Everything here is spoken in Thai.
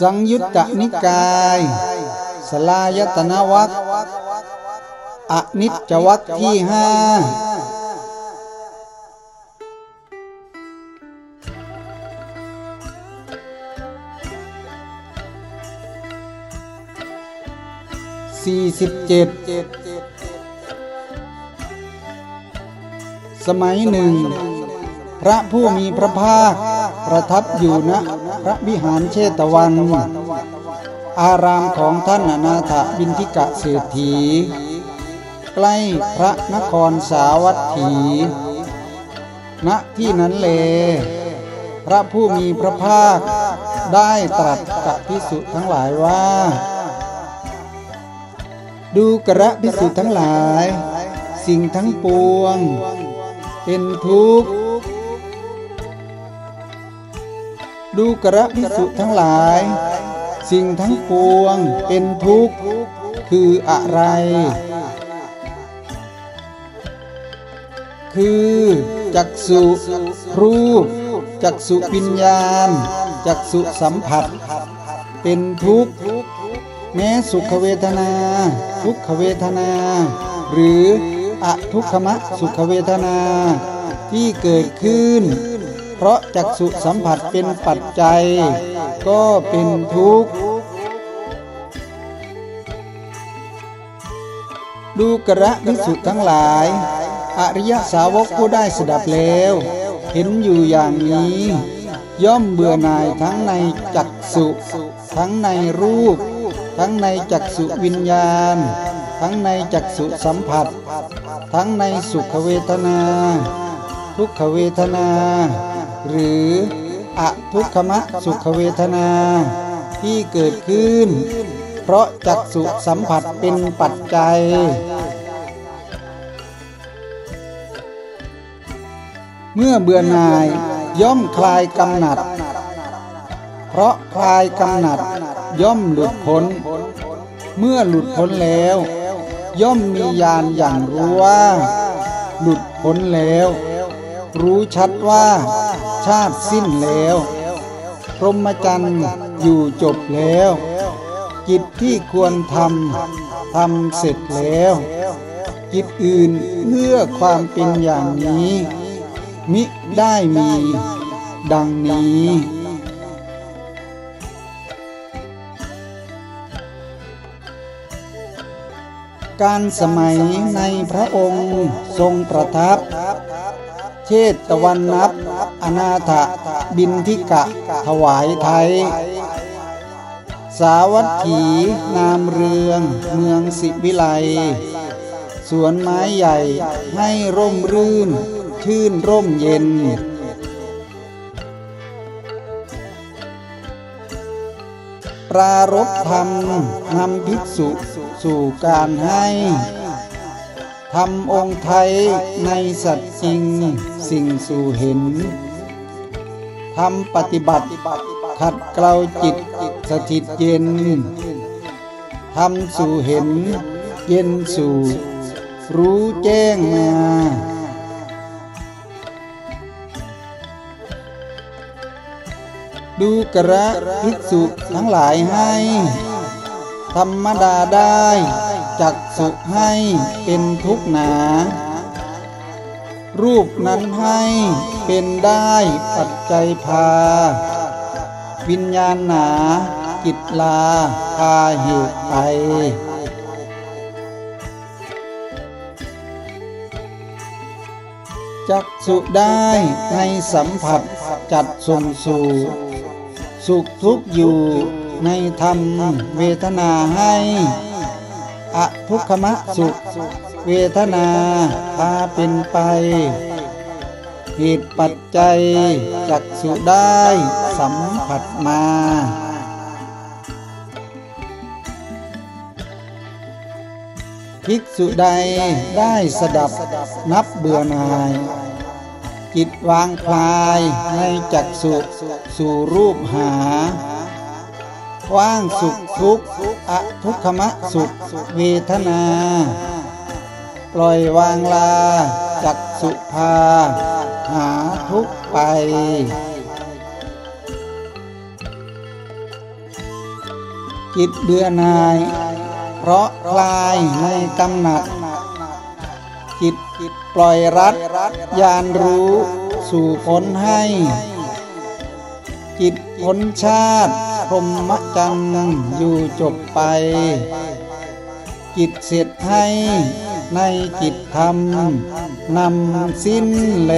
สังยุตตนิกายสลายตนวัคอนิจจวัคที่ห้าสี่สิบเจ็ดสมัยหนึ่ง พระผู้มีพระภาค ประทับอยู่ณพระวิหารเชตวัน อารามของท่านอนาถบินทิกะเศรษฐี ใกล้พระนครสาวัตถี ณที่นั้นเล พระผู้มีพระภาคได้ตรัสกับพิสุทั้งหลายว่า ดูกระพิสุทั้งหลาย สิ่งทั้งปวง เป็นทุกข์ ดูกระพิสุทั้งหลาย สิ่งทั้งปวงเป็นทุกข์คืออะไร คือจักสุรูป จักสุวิญญาณ จักสุสัมผัส เป็นทุกข์แม้สุขเวทนา ทุกขเวทนา หรืออทุกขมะสุขเวทนาที่เกิดขึ้น เพราะจักสุสัมผัสเป็นปัจจัย ก็เป็นทุกข์ ดูกระวิสุทั้งหลาย อริยสาวกผู้ได้สดับแล้ว เห็นอยู่อย่างนี้ ย่อมเบื่อหน่ายทั้งในจักสุทั้งในรูป ทั้งในจักสุวิญญาณ ทั้งในจักสุสัมผัส ทั้งในสุขเวทนา ทุกขเวทนา หรืออทุกขมะสุขเวทนาที่เกิดขึ้น เพราะจักสุสัมผัสเป็นปัจจัย เมื่อเบื่อหน่ายย่อมคลายกำหนัด เพราะคลายกำหนัดย่อมหลุดพ้น เมื่อหลุดพ้นแล้ว ย่อมมีญาณอย่างรู้ว่า หลุดพ้นแล้ว รู้ชัดว่า ชาติสิ้นแล้ว พรหมจรรย์อยู่จบแล้ว กิจที่ควรทำทำเสร็จแล้ว กิจอื่นเพื่อความเป็นอย่างนี้ มิได้มี ดังนี้การสมัยในพระองค์ทรงประทับ เชตวันนับอนาถบินทิกะ ถวายไทย สาวัตถีนามเรือง เมืองสิวิไล สวนไม้ใหญ่ให้ร่มรื่น ชื่นร่มเย็นปรารบธรรมนำภิกษุสู่การให้ ทำองค์ไทยในสัตว์จริงสิ่งสู่เห็นทำปฏิบัติ ขัดเกลาจิตสถิตเย็นทำสู่เห็น เย็นสู่ รู้แจ้งมาดูกระภิกษุทั้งหลายให้ ธรรมดาได้ จักสุให้เป็นทุกหนา รูปนั้นให้เป็นได้ปัจจัยพา วิญญาณหนากิจลาพาเหตุไปจักสุได้ในสัมผัสจัดส่งสู่สุขทุกอยู่ในธรรมเวทนาให้ อทุกขมะสุเวทนาพาเป็นไปเหตุปัจจัยจักสุได้สัมผัสมาภิกษุใดได้สดับนับเบื่อหน่าย จิตวางคลายในจักสุสู่รูปหา ว่างสุขทุกข์อทุกขมะสุขเวทนา ปล่อยวางลา จักสุภา หาทุกไปจิตเบื่อหน่าย เพราะคลายในกำหนัด จิตปล่อยรัดยานรู้สู่ผลให้ จิตพ้นชาติ พรหมจันทร์อยู่จบไป จิตเสร็จให้ในจิตธรรมนำสิ้นแล